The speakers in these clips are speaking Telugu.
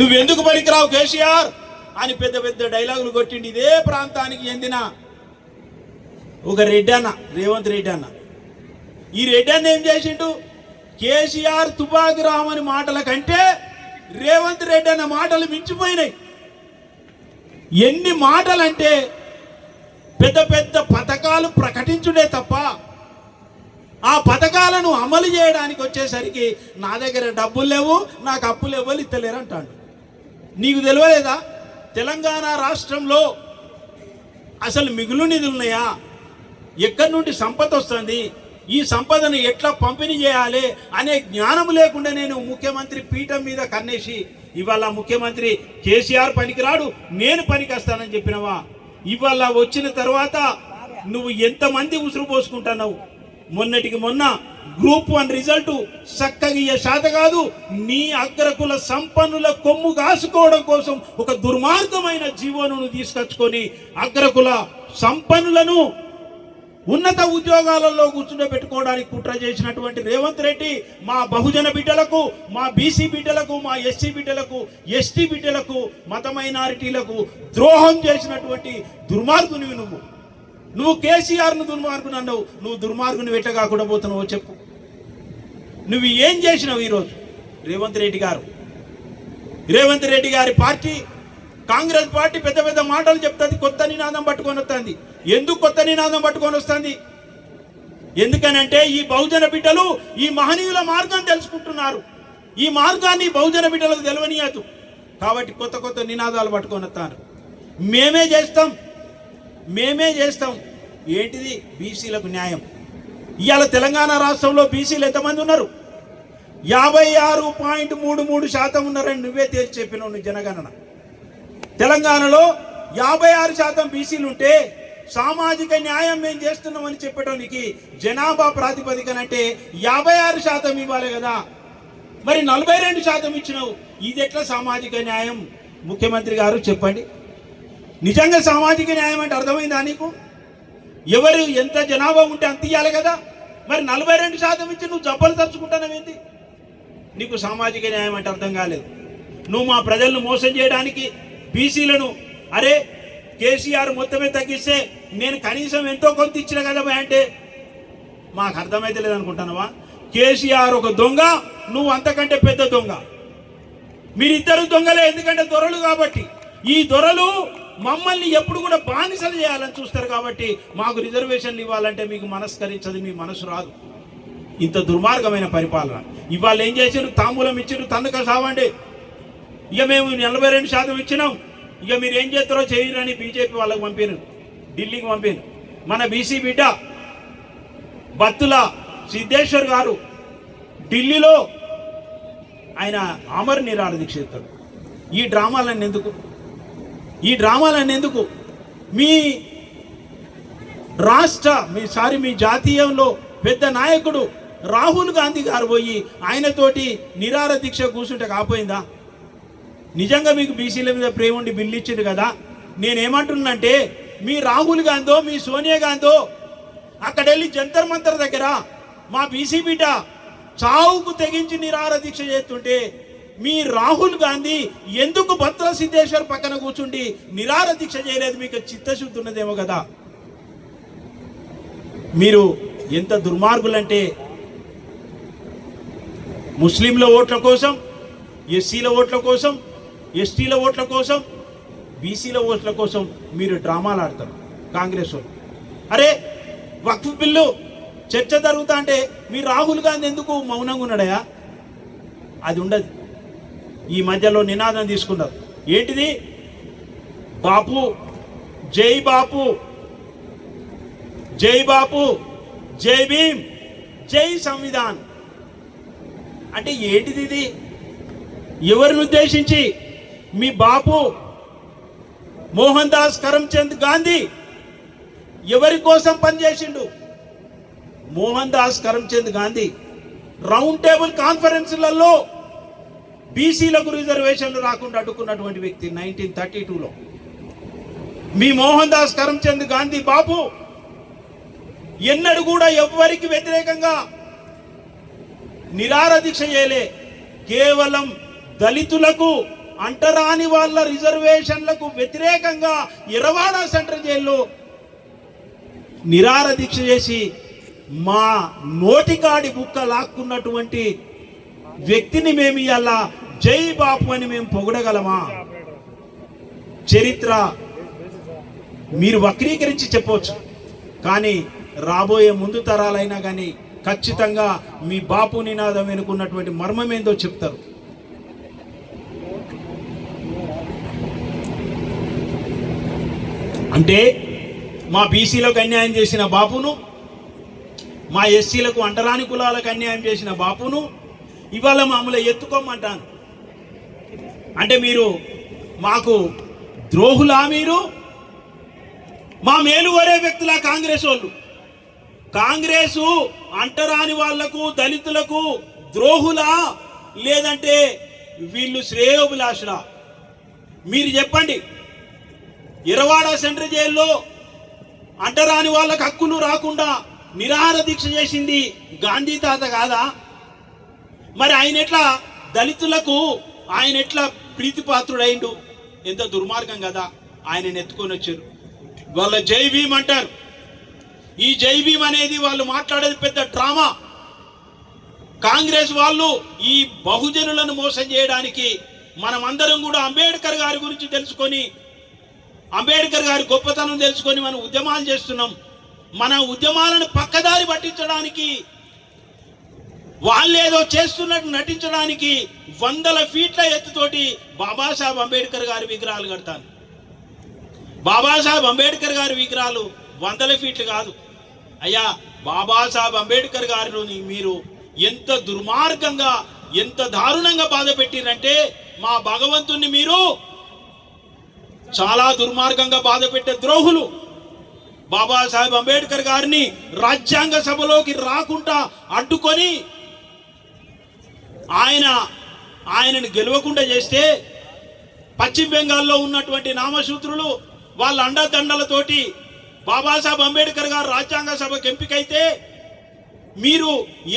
నువ్వెందుకు పనికిరావు కేసీఆర్? అని పెద్ద పెద్ద డైలాగులు కొట్టిండి. ఇదే ప్రాంతానికి చెందిన ఒక రెడ్డి అన్న రేవంత్ రెడ్డి అన్న. ఈ రెడ్డి అన్న ఏం చేసిండు? కేసీఆర్ తుపాకి రామని మాటల కంటే రేవంత్ రెడ్డి అన్న మాటలు మించిపోయినాయి. ఎన్ని మాటలంటే పెద్ద పెద్ద పథకాలు ప్రకటించుడే తప్ప ఆ పథకాలను అమలు చేయడానికి వచ్చేసరికి నా దగ్గర డబ్బులు లేవు నాకు అప్పులు ఇవ్వలు ఇస్తలేరు అంటాడు. నీకు తెలియలేదా? తెలంగాణ రాష్ట్రంలో అసలు మిగులు నిధులు ఉన్నాయా? ఎక్కడి నుండి సంపద వస్తుంది? ఈ సంపదను ఎట్లా పంపిణీ చేయాలి అనే జ్ఞానం లేకుండా నేను ముఖ్యమంత్రి పీఠం మీద కన్నేసి ఇవాళ ముఖ్యమంత్రి కేసీఆర్ పనికిరాడు నేను పనికొస్తానని చెప్పినవా? ఇవాళ వచ్చిన తర్వాత నువ్వు ఎంతమంది ఉసురు పోసుకుంటున్నావు? మొన్నటికి మొన్న గ్రూప్ వన్ రిజల్ట్ చక్కగా శాత కాదు. నీ అగ్రకుల సంపన్నుల కొమ్ము కాసుకోవడం కోసం ఒక దుర్మార్గమైన జీవోను తీసుకొచ్చుకొని అగ్రకుల సంపన్నులను ఉన్నత ఉద్యోగాలలో కూర్చుండబెట్టుకోవడానికి కుట్ర చేసినటువంటి రేవంత్ రెడ్డి మా బహుజన బిడ్డలకు మా బీసీ బిడ్డలకు మా ఎస్సీ బిడ్డలకు ఎస్టీ బిడ్డలకు మత మైనారిటీలకు ద్రోహం చేసినటువంటి దుర్మార్గునివి నువ్వు. నువ్వు కేసీఆర్ను దుర్మార్గుని అన్నావు నువ్వు దుర్మార్గుని వెట్టగాకుండా పోతున్నావు చెప్పు. నువ్వు ఏం చేసినావు ఈరోజు? రేవంత్ రెడ్డి గారు. రేవంత్ రెడ్డి గారి పార్టీ కాంగ్రెస్ పార్టీ పెద్ద పెద్ద మాటలు చెప్తుంది కొత్త నినాదం పట్టుకొని వస్తుంది. ఎందుకు కొత్త నినాదం పట్టుకొని వస్తుంది? ఎందుకనంటే ఈ బహుజన బిడ్డలు ఈ మహనీయుల మార్గం తెలుసుకుంటున్నారు. ఈ మార్గాన్ని బహుజన బిడ్డలకు తెలవనీయదు. కాబట్టి కొత్త కొత్త నినాదాలు పట్టుకొని వస్తారు. మేమే చేస్తాం. మేమే చేస్తాం. ఏంటిది? బీసీలకు న్యాయం. ఇవాళ తెలంగాణ రాష్ట్రంలో బీసీలు ఎంతమంది ఉన్నారు? యాభై ఆరు పాయింట్ మూడు మూడు శాతం ఉన్నారని నువ్వే తేల్చి చెప్పినావు నువ్వు జనగణన. తెలంగాణలో యాభై ఆరు శాతం బీసీలు ఉంటే సామాజిక న్యాయం మేము చేస్తున్నామని చెప్పడానికి జనాభా ప్రాతిపదికన అంటే యాభై ఆరు శాతం ఇవ్వాలి కదా. మరి నలభై రెండు శాతం ఇచ్చినావు. ఇది ఎట్లా సామాజిక న్యాయం? ముఖ్యమంత్రి గారు చెప్పండి. నిజంగా సామాజిక న్యాయం అంటే అర్థమైందా నీకు? ఎవరు ఎంత జనాభా ఉంటే అంత ఇవ్వాలి కదా. మరి నలభై రెండు శాతం ఇచ్చి నువ్వు జబ్బలు ఏంది నీకు సామాజిక న్యాయం అంటే అర్థం కాలేదు. నువ్వు మా ప్రజలను మోసం చేయడానికి బీసీలను అరే కేసీఆర్ మొత్తమే తగ్గిస్తే నేను కనీసం ఎంతో కొంత ఇచ్చిన కదా అంటే? మాకు అర్థమైతే లేదనుకుంటున్నావా కేసీఆర్ ఒక దొంగ నువ్వు అంతకంటే పెద్ద దొంగ. మీరిద్దరు దొంగలే ఎందుకంటే దొరలు కాబట్టి. ఈ దొరలు మమ్మల్ని ఎప్పుడు కూడా బానిసలు చేయాలని చూస్తారు కాబట్టి మాకు రిజర్వేషన్లు ఇవ్వాలంటే మీకు మనస్కరించదు మీ మనసు రాదు. ఇంత దుర్మార్గమైన పరిపాలన. ఇవాళ ఏం చేశారు? తాంబూలం ఇచ్చారు తందక సావండి. ఇక మేము నలభై రెండు శాతం ఇచ్చినాం. ఇక మీరు ఏం చేస్తారో చేయరని బీజేపీ వాళ్ళకి పంపారు ఢిల్లీకి పంపారు. మన బీసీ బిడ్డ బత్తుల సిద్ధేశ్వర్ గారు ఢిల్లీలో ఆయన అమర్ నిరాడ దీక్ష ఈ డ్రామాలన్నీ ఎందుకు? ఈ డ్రామాలన్నీ ఎందుకు మీ రాష్ట్ర మీ సారీ మీ జాతీయంలో పెద్ద నాయకుడు రాహుల్ గాంధీ గారు పోయి ఆయనతోటి నిరార దీక్ష కూర్చుంటే కాపోయిందా నిజంగా మీకు బీసీల మీద ప్రేమ ఉండి బిల్లు ఇచ్చింది కదా? నేనేమంటున్నంటే మీ రాహుల్ గాంధో మీ సోనియా గాంధో అక్కడ వెళ్ళి జంతర్ మంతర్ దగ్గర మా బీసీ బిడ్డ చావుకు తెగించి నిరార దీక్ష చేస్తుంటే మీ రాహుల్ గాంధీ ఎందుకు భద్ర సిద్ధేశ్వర్ పక్కన కూర్చుండి నిరార దీక్ష చేయలేదు? మీకు చిత్తశుద్ధి ఉన్నదేమో కదా. మీరు ఎంత దుర్మార్గులంటే ముస్లింల ఓట్ల కోసం ఎస్సీల ఓట్ల కోసం ఎస్టీల ఓట్ల కోసం బీసీల ఓట్ల కోసం మీరు డ్రామాలు ఆడతారు కాంగ్రెస్ వాళ్ళు. అరే వక్ఫ్ బిల్లు చర్చ జరుగుతా అంటే మీ రాహుల్ గాంధీ ఎందుకు మౌనంగా ఉన్నాడయా? అది ఉండదు. ఈ మధ్యలో నినాదం తీసుకున్నారు. ఏంటిది? బాపు జై బాపు జై బాపు జై భీమ్ జై సంవిధాన్. అంటే ఏంటిది ఇది? ఎవరిని ఉద్దేశించి? మీ బాపు మోహన్ దాస్ కరమ్చంద్ గాంధీ ఎవరి కోసం పనిచేసిండు? మోహన్ దాస్ కరమ్చంద్ గాంధీ. రౌండ్ టేబుల్ కాన్ఫరెన్స్లలో బీసీలకు రిజర్వేషన్లు రాకుండా అడ్డుకున్నటువంటి వ్యక్తి నైన్టీన్ థర్టీ టూలో. మీ మోహన్ దాస్ కరమ్చంద్ గాంధీ బాబు ఎన్నడూ కూడా ఎవ్వరికి వ్యతిరేకంగా నిరార దీక్ష చేయలే. కేవలం దళితులకు అంటరాని వాళ్ళ రిజర్వేషన్లకు వ్యతిరేకంగా ఇరవాడ సెంట్రల్ జైల్లో నిరార దీక్ష చేసి మా నోటికాడి బుక్క లాక్కున్నటువంటి వ్యక్తిని మేము ఇవాళ జై బాపు అని మేము పొగడగలమా? చరిత్ర మీరు వక్రీకరించి చెప్పవచ్చు. కానీ రాబోయే ముందు తరాలైనా కానీ ఖచ్చితంగా మీ బాపు నినాదం వెనుకున్నటువంటి మర్మం ఏందో చెప్తారు. అంటే మా బీసీలకు అన్యాయం చేసిన బాపును మా ఎస్సీలకు అంటరాని కులాలకు అన్యాయం చేసిన బాపును ఇవాళ మామూలు ఎత్తుకోమంటాను. అంటే మీరు మాకు ద్రోహులా మీరు? మా మేలు వరే వ్యక్తుల కాంగ్రెస్ వాళ్ళు. కాంగ్రెసు అంటరాని వాళ్ళకు దళితులకు ద్రోహులా? లేదంటే వీళ్ళు శ్రేయోభిలాషులా? మీరు చెప్పండి. ఇరవాడ సెంట్రల్ జైల్లో అంటరాని వాళ్ళకు హక్కులు రాకుండా నిరాహార దీక్ష చేసింది గాంధీ తాత కాదా? మరి ఆయన ఎట్లా దళితులకు ఆయన ఎట్లా ప్రీతిపాత్రుడైండు? ఎంత దుర్మార్గం కదా ఆయనని ఎత్తుకొని వచ్చారు. వాళ్ళ జై భీమ్ అంటారు. ఈ జై భీమ్ అనేది వాళ్ళు మాట్లాడేది పెద్ద డ్రామా. కాంగ్రెస్ వాళ్ళు ఈ బహుజనులను మోసం చేయడానికి మనమందరం కూడా అంబేద్కర్ గారి గురించి తెలుసుకొని అంబేద్కర్ గారి గొప్పతనం తెలుసుకొని మనం ఉద్యమాలు చేస్తున్నాం. మన ఉద్యమాలను పక్కదారి పట్టించడానికి వాళ్ళేదో చేస్తున్నట్టు నటించడానికి వందల ఫీట్ల ఎత్తుతోటి బాబాసాహెబ్ అంబేద్కర్ గారి విగ్రహాలు కడతాను. బాబాసాహెబ్ అంబేద్కర్ గారి విగ్రహాలు వందల ఫీట్లు కాదు. అయ్యా బాబాసాహెబ్ అంబేద్కర్ గారిని మీరు ఎంత దుర్మార్గంగా ఎంత దారుణంగా బాధ పెట్టిరంటే మా భగవంతుణ్ణి మీరు చాలా దుర్మార్గంగా బాధ పెట్టే ద్రోహులు. బాబాసాహెబ్ అంబేద్కర్ గారిని రాజ్యాంగ సభలోకి రాకుండా అడ్డుకొని ఆయన ఆయనను గెలవకుండా చేస్తే పశ్చిమ బెంగాల్లో ఉన్నటువంటి నామసూత్రులు వాళ్ళ అండదండలతోటి బాబాసాహెబ్ అంబేద్కర్ గారు రాజ్యాంగ సభకు ఎంపికైతే మీరు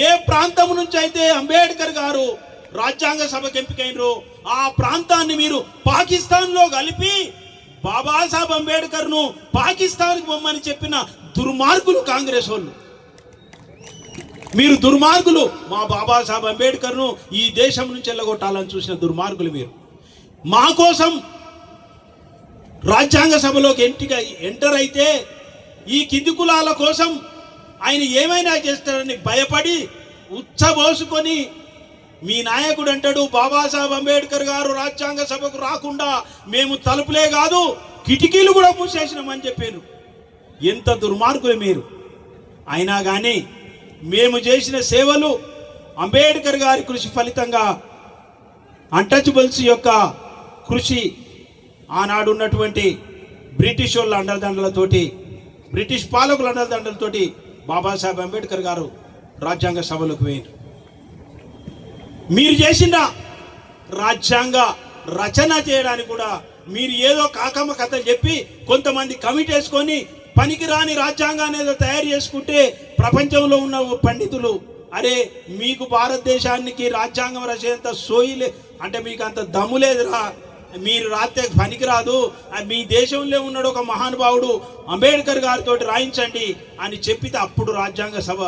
ఏ ప్రాంతం నుంచి అయితే అంబేద్కర్ గారు రాజ్యాంగ సభకు ఎంపికైనరు ఆ ప్రాంతాన్ని మీరు పాకిస్తాన్లో కలిపి బాబాసాహెబ్ అంబేద్కర్ను పాకిస్తాన్కి పొమ్మని చెప్పిన దుర్మార్గులు కాంగ్రెస్ వాళ్ళు. మీరు దుర్మార్గులు. మా బాబాసాహెబ్ అంబేద్కర్ను ఈ దేశం నుంచి వెళ్ళగొట్టాలని చూసిన దుర్మార్గులు మీరు. మా కోసం రాజ్యాంగ సభలోకి ఎంటిక ఎంటర్ అయితే ఈ కింది కులాల కోసం ఆయన ఏమైనా చేస్తారని భయపడి ఉచ్చబోసుకొని మీ నాయకుడు అంటాడు బాబాసాహెబ్ అంబేద్కర్ గారు రాజ్యాంగ సభకు రాకుండా మేము తలుపులే కాదు కిటికీలు కూడా మూసేసినామని చెప్పాను ఎంత దుర్మార్గులు మీరు. అయినా కానీ మేము చేసిన సేవలు అంబేద్కర్ గారి కృషి ఫలితంగా అంటచబుల్స్ యొక్క కృషి ఆనాడు ఉన్నటువంటి బ్రిటిష్ వాళ్ళ అండదండలతోటి బ్రిటిష్ పాలకుల అండదండలతోటి బాబాసాహెబ్ అంబేద్కర్ గారు రాజ్యాంగ సభలకు పోయారు మీరు చేసిన రాజ్యాంగ రచన చేయడానికి కూడా మీరు ఏదో కాకమ్మ కథ చెప్పి కొంతమంది కమిటీ వేసుకొని పనికిరాని రాజ్యాంగాన్ని ఏదో తయారు చేసుకుంటే ప్రపంచంలో ఉన్న పండితులు అరే మీకు భారతదేశానికి రాజ్యాంగం రచేంత సోయిలే అంటే మీకు అంత దమ్ము లేదురా. మీరు రాత్రి పనికిరాదు. మీ దేశంలో ఉన్నాడు ఒక మహానుభావుడు అంబేద్కర్ గారితో రాయించండి అని చెప్పితే అప్పుడు రాజ్యాంగ సభ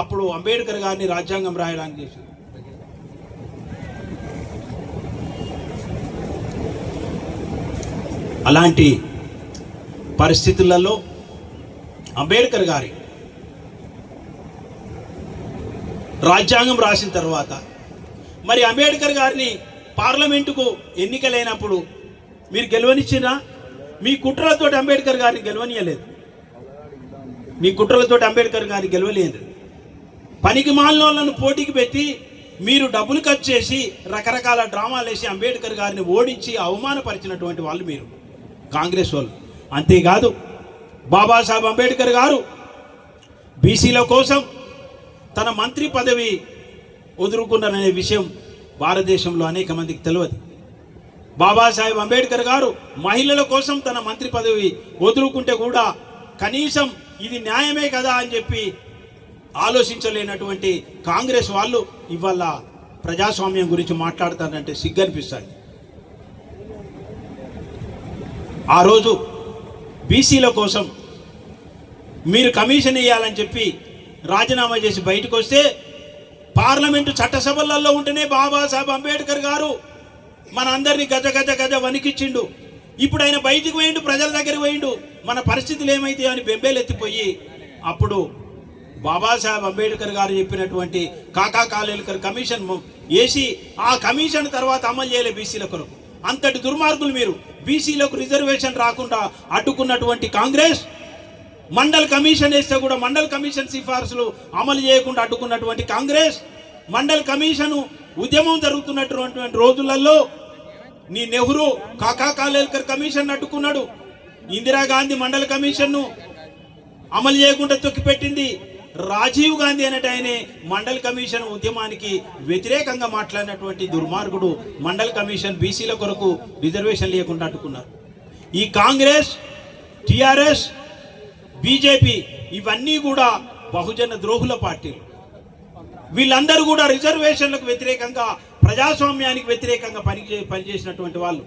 అప్పుడు అంబేద్కర్ గారిని రాజ్యాంగం రాయడానికి అలాంటి పరిస్థితులలో అంబేద్కర్ గారి రాజ్యాంగం రాసిన తర్వాత మరి అంబేద్కర్ గారిని పార్లమెంటుకు ఎన్నికలైనప్పుడు మీరు గెలవనిచ్చినా మీ కుట్రలతో అంబేద్కర్ గారిని గెలవనియలేదు. మీ కుట్రలతో అంబేద్కర్ గారిని గెలవలేదు పనికి మాలిన పోటీకి పెట్టి మీరు డబ్బులు ఖర్చు చేసి రకరకాల డ్రామాలు వేసి అంబేద్కర్ గారిని ఓడించి అవమానపరిచినటువంటి వాళ్ళు మీరు కాంగ్రెస్ వాళ్ళు. అంతేకాదు బాబాసాహెబ్ అంబేద్కర్ గారు బీసీల కోసం తన మంత్రి పదవి వదులుకున్నారనే విషయం భారతదేశంలో అనేక మందికి తెలియదు. బాబాసాహెబ్ అంబేద్కర్ గారు మహిళల కోసం తన మంత్రి పదవి వదులుకుంటే కూడా కనీసం ఇది న్యాయమే కదా అని చెప్పి ఆలోచించలేనటువంటి కాంగ్రెస్ వాళ్ళు ఇవాళ ప్రజాస్వామ్యం గురించి మాట్లాడతారంటే సిగ్గనిపిస్తుంది ఆ రోజు బీసీల కోసం మీరు కమిషన్ ఇవ్వాలని చెప్పి రాజీనామా చేసి బయటకు వస్తే పార్లమెంటు చట్టసభలలో ఉంటేనే బాబాసాహెబ్ అంబేద్కర్ గారు మన అందరినీ గజ గజ గజ వణికిచ్చిండు. ఇప్పుడు ఆయన బయటికి పోయిండు ప్రజల దగ్గరికి పోయిండు. మన పరిస్థితులు ఏమైతే అని బెంబేలెత్తిపోయి అప్పుడు బాబాసాహెబ్ అంబేద్కర్ గారు చెప్పినటువంటి కాకా కాలేల్కర్ కమిషన్ వేసి ఆ కమిషన్ తర్వాత అమలు చేయలే బీసీల కొరకు. అంతటి దుర్మార్గులు మీరు. బీసీలకు రిజర్వేషన్ రాకుండా అడ్డుకున్నటువంటి కాంగ్రెస్ మండల్ కమిషన్ వేస్తే కూడా మండల్ కమిషన్ సిఫార్సులు అమలు చేయకుండా అడ్డుకున్నటువంటి కాంగ్రెస్ మండల్ కమిషన్ ఉద్యమం జరుగుతున్నటువంటి రోజులలో నీ నెహ్రూ కాకా కాలేల్కర్ కమిషన్ అడ్డుకున్నాడు. ఇందిరాగాంధీ మండల కమిషన్ను అమలు చేయకుండా తొక్కిపెట్టింది. రాజీవ్ గాంధీ అనేట ఆయనే మండల్ కమిషన్ ఉద్యమానికి వ్యతిరేకంగా మాట్లాడినటువంటి దుర్మార్గుడు మండల్ కమిషన్ బీసీల కొరకు రిజర్వేషన్ లేకుండా అడ్డుకున్నారు. ఈ కాంగ్రెస్ టిఆర్ఎస్ బీజేపీ ఇవన్నీ కూడా బహుజన ద్రోహుల పార్టీలు. వీళ్ళందరూ కూడా రిజర్వేషన్లకు వ్యతిరేకంగా ప్రజాస్వామ్యానికి వ్యతిరేకంగా పని పనిచేసినటువంటి వాళ్ళు.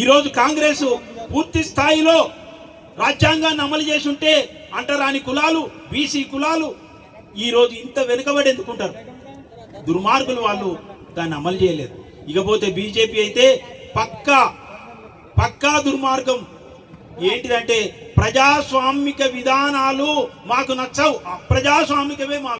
ఈరోజు కాంగ్రెస్ పూర్తి స్థాయిలో రాజ్యాంగాన్ని అమలు చేసి ఉంటే అంటరాని కులాలు బీసీ కులాలు ఈరోజు ఇంత వెనుకబడి ఎందుకుంటారు? దుర్మార్గులు వాళ్ళు దాన్ని అమలు చేయలేదు. ఇకపోతే బీజేపీ అయితే పక్కా పక్కా దుర్మార్గం ఏంటిదంటే ప్రజాస్వామిక విధానాలు మాకు నచ్చవు. ప్రజాస్వామికమే మా